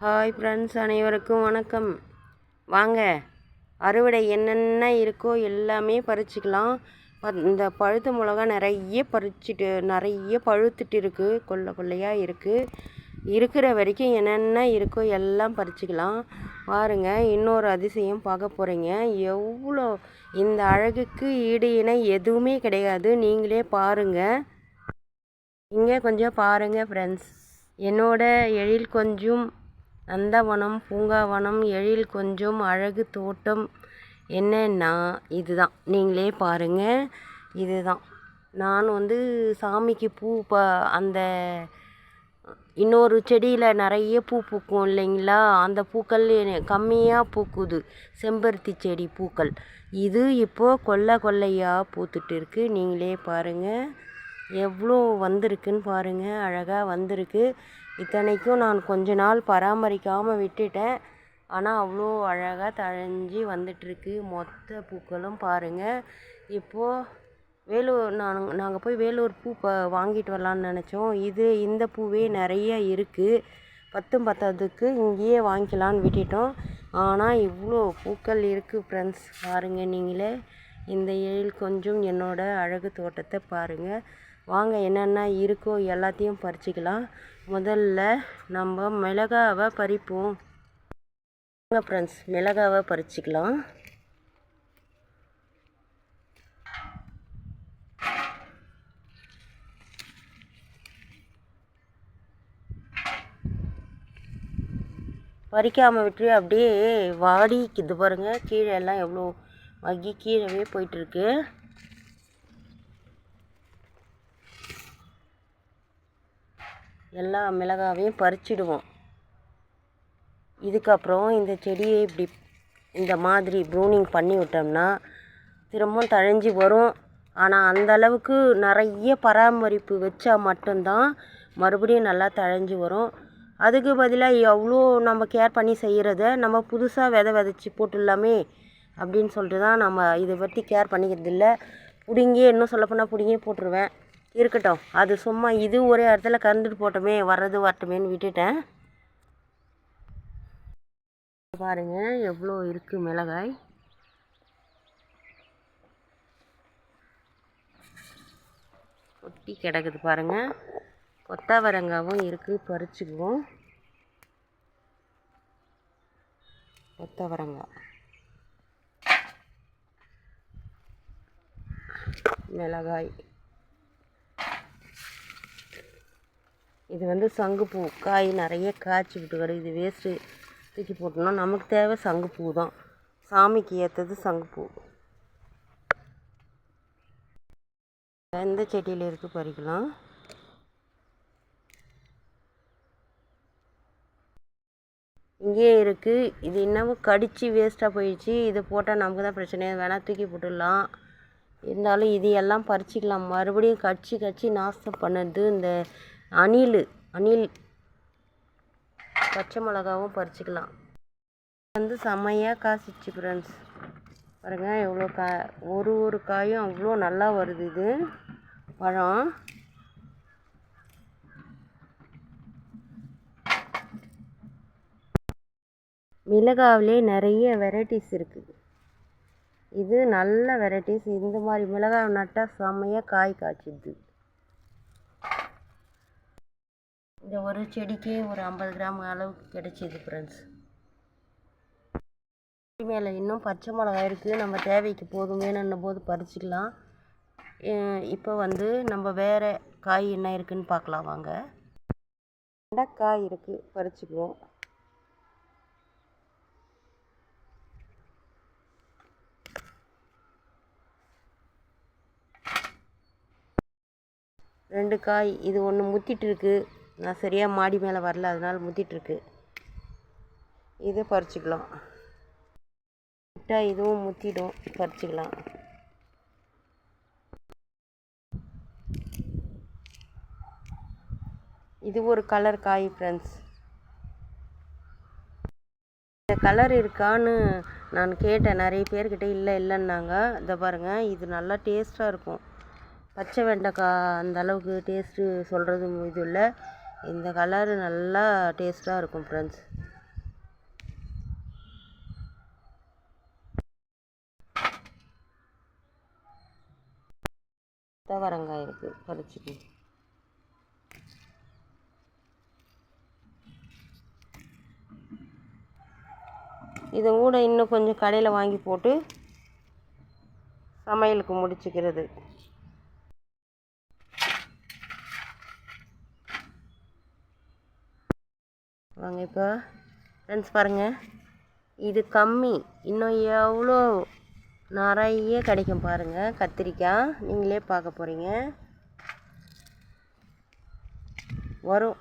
Hi friends அனைவருக்கும் வணக்கம். வாங்க அறுவடை என்னென்ன இருக்கோ எல்லாமே பறிச்சிக்கலாம். ப- இந்த பழுத்த மிளகா நிறைய பறிச்சுட்டு நிறைய பழுத்துட்டு இருக்குது கொள்ளை கொள்ளையாக இருக்குது இருக்கிற வரைக்கும் என்னென்ன இருக்கோ எல்லாம் பறிச்சிக்கலாம். பாருங்க இன்னொரு அதிசயம் பார்க்க போகிறீங்க எவ்வளோ இந்த அழகுக்கு ஈடு இணை எதுவுமே கிடையாது. நீங்களே பாருங்கள் இங்கே கொஞ்சம் பாருங்கள் ஃப்ரெண்ட்ஸ் என்னோட எழில் கொஞ்சம் நந்தவனம் பூங்காவனம் எழில் கொஞ்சம் அழகு தோட்டம் என்னன்னா இதுதான். நீங்களே பாருங்கள் இதுதான். நான் வந்து சாமிக்கு பூ ப அந்த இன்னொரு செடியில் நிறைய பூ பூக்கும் இல்லைங்களா? அந்த பூக்கள் கம்மியாக பூக்குது. செம்பருத்தி செடி பூக்கள். இது இப்போது கொல்லை கொல்லையாக பூத்துட்டு இருக்கு. நீங்களே பாருங்கள் எவ்வளோ வந்திருக்குன்னு பாருங்கள் அழகாக வந்திருக்கு. இத்தனைக்கும் நான் கொஞ்ச நாள் பராமரிக்காமல் விட்டுட்டேன். ஆனால் அவ்வளோ அழகாக தழைஞ்சி வந்துட்டுருக்கு. மொத்த பூக்களும் பாருங்கள் இப்போது வேலூர் நான் நாங்கள் போய் வேலூர் பூ ப வாங்கிட்டு வரலான்னு நினச்சோம். இது இந்த பூவே நிறைய இருக்குது பத்தும் பத்தாததுக்கு இங்கேயே வாங்கிக்கலான்னு விட்டுட்டோம். ஆனால் இவ்வளோ பூக்கள் இருக்குது ஃப்ரெண்ட்ஸ் பாருங்கள் நீங்களே. இந்த ஏழில் கொஞ்சம் என்னோட அழகு தோட்டத்தை பாருங்கள் வாங்க என்னென்ன இருக்கோ எல்லாத்தையும் பறிச்சிக்கலாம். முதல்ல நம்ம மிளகாவை பறிப்போம். வாங்க ஃப்ரெண்ட்ஸ் மிளகாவை பறிச்சிக்கலாம். பறிக்காமல் விட்டு அப்படியே வாடிக்குது பாருங்கள் கீழே எல்லாம் எவ்வளோ வகி கீழவே போயிட்டுருக்கு எல்லா மிளகாவையும் பறிச்சிடுவோம். இதுக்கப்புறம் இந்த செடியை இப்படி இந்த மாதிரி ப்ரூனிங் பண்ணி விட்டோம்னா திரும்பவும் தழைஞ்சி வரும். ஆனால் அந்த அளவுக்கு நிறைய பராமரிப்பு வச்சா மட்டும்தான் மறுபடியும் நல்லா தழைஞ்சி வரும். அதுக்கு பதிலாக எவ்வளோ நம்ம கேர் பண்ணி செய்கிறத நம்ம புதுசாக விதை விதைச்சி போட்டுடலாமே அப்படின்னு சொல்லிட்டு தான் நம்ம இதை பற்றி கேர் பண்ணிக்கிறது இல்லை பிடுங்கி இன்னும் சொல்லப்போனால் பிடுங்கி போட்டுருவேன். இருக்கட்டும். அது சும்மா இது ஒரே இடத்துல கறந்துட்டு போட்டோமே வர்றது வரட்டுமேன்னு விட்டுட்டேன். பாருங்க எவ்வளோ இருக்குது மிளகாய். கொட்டி கிடக்குது பாருங்க. கொத்தவரங்காவும் இருக்குது பறிச்சுக்குவோம். கொத்தவரங்காய் மிளகாய். இது வந்து சங்குப்பூ. காய் நிறைய காய்ச்சி விட்டு வரும் இது வேஸ்ட்டு தூக்கி போட்டோம்னா நமக்கு தேவை சங்குப்பூ தான். சாமிக்கு ஏற்றது சங்குப்பூ. எந்த செடியில் இருக்குது பறிக்கலாம். இங்கேயே இருக்குது இது இன்னமும் கடித்து வேஸ்ட்டாக போயிடுச்சு. இதை போட்டால் நமக்கு தான் பிரச்சனை. வேணால் தூக்கி போட்டுடலாம். இருந்தாலும் இது எல்லாம் பறிச்சிக்கலாம். மறுபடியும் கடிச்சு கடிச்சு நாசம் பண்ணது இந்த அணில் அணில். பச்சை மிளகாவும் பறிச்சுக்கலாம். வந்து செம்மையாக காசிச்சு ஃப்ரெண்ட்ஸ் பாருங்கள் எவ்வளோ கா ஒரு ஒரு காயும் அவ்வளோ நல்லா வருது இது. பழம். மிளகாவிலே நிறைய வெரைட்டிஸ் இருக்குது இது நல்ல வெரைட்டிஸ் இந்த மாதிரி மிளகாய் நட்டால் செம்மையாக காய் காய்ச்சிது. இந்த ஒரு செடிக்கே ஒரு ஐம்பது கிராம் அளவுக்கு கிடைச்சிது ஃப்ரெண்ட்ஸ் மேலே இன்னும் பச்சை மிளகா இருக்குது. நம்ம தேவைக்கு போதுமேனுன்னும் போது பறிச்சிக்கலாம். இப்போ வந்து நம்ம வேறு காய் என்ன இருக்குன்னு பார்க்கலாம் வாங்க. வெண்டைக்காய் இருக்குது பறிச்சுக்குவோம். ரெண்டு காய் இது ஒன்று முத்திட்டு இருக்குது நான் சரியாக மாடி மேலே வரல அதனால் முத்திட்டுருக்கு. இது பறிச்சிக்கலாம். விட்டா இதுவும் முத்திடும் பறிச்சிக்கலாம். இது ஒரு கலர் காய் ஃப்ரெண்ட்ஸ் இந்த கலர் இருக்கான்னு நான் கேட்டேன். நிறைய பேர்கிட்ட இல்லை இல்லைன்னாங்க. இதை பாருங்கள் இது நல்லா டேஸ்ட்டாக இருக்கும். பச்சை வெண்டைக்காய் அந்த அளவுக்கு டேஸ்ட்டு சொல்கிறது இது இல்லை. இந்த கலரு நல்லா டேஸ்ட்டாக இருக்கும் ஃப்ரெண்ட்ஸ் தவரங்காய் இருக்குது பறிச்சுக்கு. இதை கூட இன்னும் கொஞ்சம் கடையில் வாங்கி போட்டு சமையலுக்கு முடிச்சுக்கிறது. வாங்க இப்போ. ஃப்ரெண்ட்ஸ் பாருங்கள் இது கம்மி. இன்னும் எவ்வளோ நிறைய கிடைக்கும் பாருங்கள் கத்திரிக்காய். நீங்களே பார்க்க போகிறீங்க வரும்.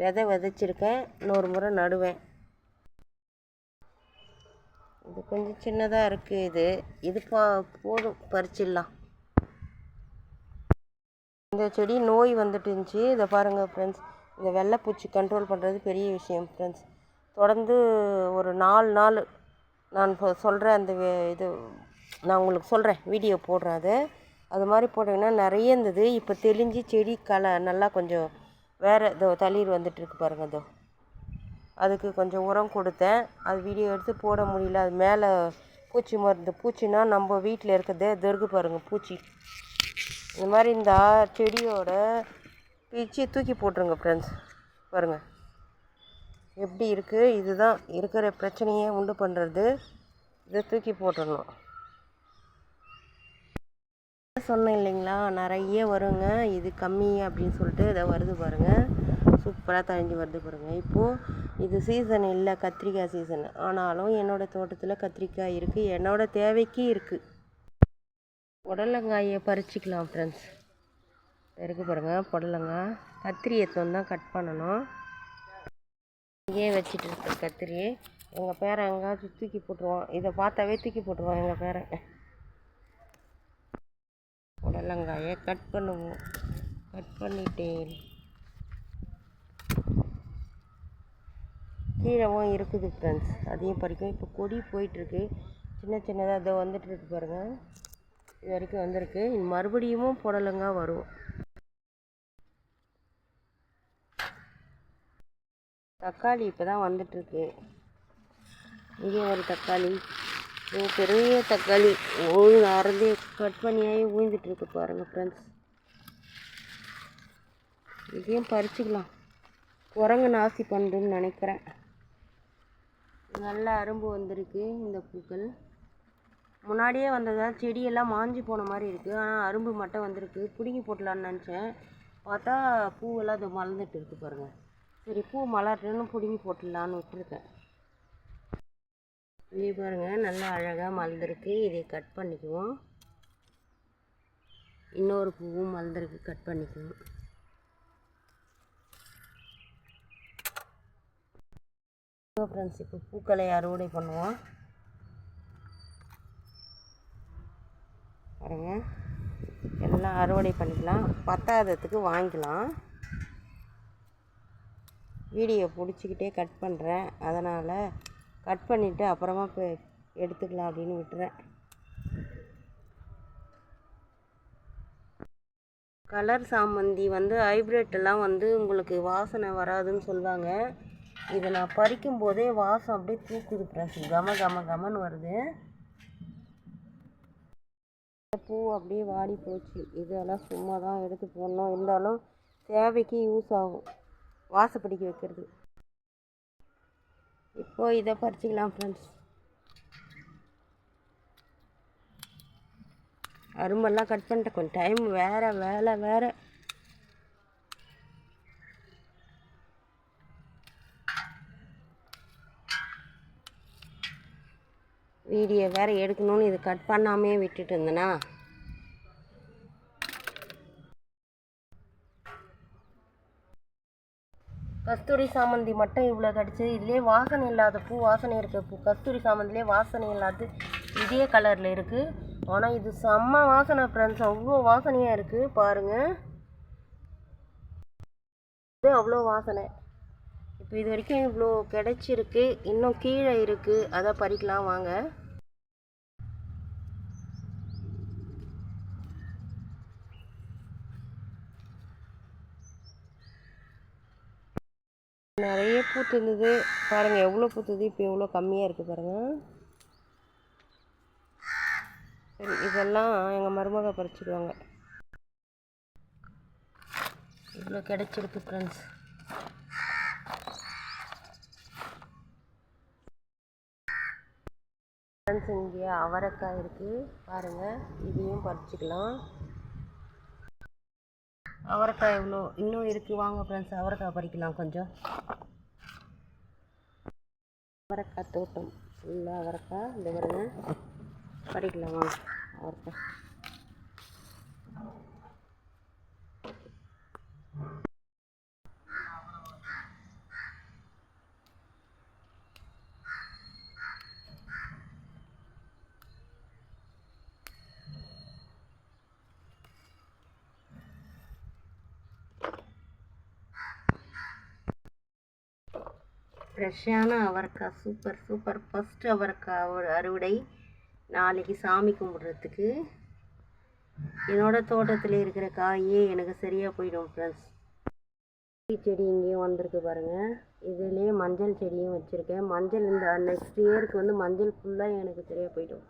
விதை விதைச்சிருக்கேன். இன்னொரு முறை நடுவேன். இது கொஞ்சம் சின்னதாக இருக்குது இது. இது பா போதும். பறிச்சிடலாம். இந்த செடி நோய் வந்துட்டு இருந்துச்சு. இதை பாருங்கள் ஃப்ரெண்ட்ஸ் இந்த வெள்ளைப்பூச்சி கண்ட்ரோல் பண்ணுறது பெரிய விஷயம் ஃப்ரெண்ட்ஸ் தொடர்ந்து ஒரு நாலு நாள் நான் இப்போ சொல்கிற அந்த வே- இது நான் உங்களுக்கு சொல்கிறேன் வீடியோ போடுறேன் அது அது மாதிரி போட்டிங்கன்னா நிறைய இருந்தது. இப்போ தெளிஞ்சு செடி களை நல்லா கொஞ்சம் வேறு இதோ தளிர் வந்துட்டுருக்கு பாருங்கள் இதோ. அதுக்கு கொஞ்சம் உரம் கொடுத்தேன். அது வீடியோ எடுத்து போட முடியல. அது மேலே பூச்சி மருந்து பூச்சினா நம்ம வீட்டில் இருக்கிறதே தெருக்கு பாருங்கள் பூச்சி. இந்த மாதிரி இந்த செடியோட பிச்சு தூக்கி போட்டுருங்க ஃப்ரெண்ட்ஸ் பாருங்கள் எப்படி இருக்குது இதுதான் இருக்கிற பிரச்சனையே உண்டு பண்ணுறது இதை தூக்கி போட்டுடணும் சொன்னேன் இல்லைங்களா? நிறைய வருங்க. இது கம்மி அப்படின்னு சொல்லிட்டு இதை வருது பாருங்கள் சூப்பராக தழிஞ்சு வருது பாருங்கள் இப்போது இது சீசன் இல்லை கத்திரிக்காய் சீசன் ஆனாலும் என்னோடய தோட்டத்தில் கத்திரிக்காய் இருக்குது என்னோடய தேவைக்கு இருக்குது உடலங்காயை பறிச்சிக்கலாம் ஃப்ரெண்ட்ஸ் இருக்குது பாருங்கள் புடலங்காய் கத்திரி எடுத்து தான் கட் பண்ணணும். இங்கேயே வச்சுட்டு இருக்க கத்திரி. எங்கள் பேரை எங்கேயாச்சும் தூக்கி போட்டுருவோம் இதை பார்த்தாவே தூக்கி போட்டுருவோம் எங்கள் பேரை. புடலங்காயை கட் பண்ணுவோம். கட் பண்ணிட்டேன். கீழவும் இருக்குது ஃப்ரெண்ட்ஸ் அதையும் பறிக்கும். இப்போ கொடி போயிட்டுருக்கு. சின்ன சின்னதாக இதோ வந்துட்டு இருக்கு பாருங்கள் இது வரைக்கும் வந்திருக்கு. மறுபடியும் புடலங்காய் வரும். தக்காளி இப்போ தான் வந்துட்டுருக்கு. இங்கே ஒரு தக்காளி. இது பெரிய தக்காளி. ஊழ் அறந்தே கட் பண்ணியாகி ஊழ்ந்துட்டுருக்கு பாருங்கள் ஃப்ரெண்ட்ஸ் இதையும் பறிச்சுக்கலாம். குரங்கு நாசி பண்ணுன்னு நினைக்கிறேன். நல்ல அரும்பு வந்திருக்கு இந்த பூக்கள். முன்னாடியே வந்ததால் செடியெல்லாம் மாஞ்சி போன மாதிரி இருக்குது ஆனால் அரும்பு மட்டும் வந்திருக்கு. பிடுங்கி போட்டலான்னு நினச்சேன். பார்த்தா பூவெல்லாம் அது மலர்ந்துட்டு இருக்குது பாருங்கள் சரி பூ மலர்றதுன்னு பிடுங்கி போட்டுடலான்னு விட்டுருக்கேன். இங்கே பாருங்கள் நல்லா அழகாக மலர்ந்துருக்கு. இதை கட் பண்ணிக்குவோம். இன்னொரு பூவும் மலர்ந்துருக்கு கட் பண்ணிக்குவோம். ஃப்ரெண்ட்ஸ் இப்போ பூக்களை அறுவடை பண்ணுவோம். பாருங்கள் எல்லாம் அறுவடை பண்ணிக்கலாம். பத்தாததுக்கு வாங்கிக்கலாம். வீடியோ பிடிச்சிக்கிட்டே கட் பண்ணுறேன். அதனால் கட் பண்ணிவிட்டு அப்புறமா இப்போ எடுத்துக்கலாம் அப்படின்னு விட்டுறேன். கலர் சாமந்தி வந்து ஹைப்ரிட்டெல்லாம் வந்து உங்களுக்கு வாசனை வராதுன்னு சொல்லுவாங்க. இதை நான் பறிக்கும் போதே வாசம் அப்படியே தூக்குது ஃப்ரெண்ட்ஸ் கம கம கமன்னு வருது. பூ அப்படியே வாடி போச்சு. இதெல்லாம் சும்மா தான் எடுத்து போடணும் இருந்தாலும் தேவைக்கு யூஸ் ஆகும். வாசப்படிக்க வைக்கிறது. இப்போ இதை பறிச்சிக்கலாம் ஃப்ரெண்ட்ஸ் அரும்பெல்லாம் கட் பண்ணிட்டேன் கொஞ்சம் டைம் வேறு வேலை வேறு. வீடியோ வேறு எடுக்கணும்னு இது கட் பண்ணாமே விட்டுட்டு இருந்தேனா? கஸ்தூரி சாமந்தி மட்டும் இவ்வளோ கிடச்சிது. இதிலே வாசனை இல்லாத பூ வாசனை இருக்க பூ. கஸ்தூரி சாமந்திலே வாசனை இல்லாத இதே கலரில் இருக்குது ஆனால் இது செம்ம வாசனை ஃப்ரெண்ட்ஸ் அவ்வளோ வாசனையாக இருக்குது பாருங்கள் இது அவ்வளோ வாசனை. இப்போ இது வரைக்கும் இவ்வளோ கிடச்சிருக்கு. இன்னும் கீழே இருக்குது அதை பறிக்கலாம் வாங்க. நிறைய பூத்து இருந்தது. பாருங்கள் எவ்வளோ பூத்துது? இப்போ எவ்வளோ கம்மியாக இருக்குது பாருங்கள் சரி இதெல்லாம் எங்கள் மருமக பறிச்சிடுவாங்க. இவ்வளோ கிடச்சிருக்கு ஃப்ரெண்ட்ஸ் ஃப்ரெண்ட்ஸ் இங்கே அவரைக்காய் இருக்குது பாருங்கள் இதையும் பறிச்சிக்கலாம். அவரைக்காய் இவ்வளோ இன்னும் இருக்குது வாங்க ஃப்ரெண்ட்ஸ் அவரைக்காய் பறிக்கலாம் கொஞ்சம். அவரைக்காய் தோட்டம். ஃபுல்லாக அவரைக்காய். இந்த வருங்க பறிக்கலாம் வாங்க. அவரைக்காய். ஃப்ரெஷ்ஷான அவரைக்காய் சூப்பர் சூப்பர். ஃபஸ்ட்டு அவரைக்காய் அறுவடை. நாளைக்கு சாமி கும்பிட்றதுக்கு. என்னோடய தோட்டத்தில் இருக்கிற காயே எனக்கு சரியாக போயிடும் ஃப்ரெண்ட்ஸ் செடி இங்கேயும் வந்திருக்கு பாருங்கள் இதுலேயே மஞ்சள் செடியும் வச்சுருக்கேன். மஞ்சள் இந்த நெக்ஸ்ட் இயருக்கு வந்து மஞ்சள் ஃபுல்லாக எனக்கு சரியாக போயிடும்.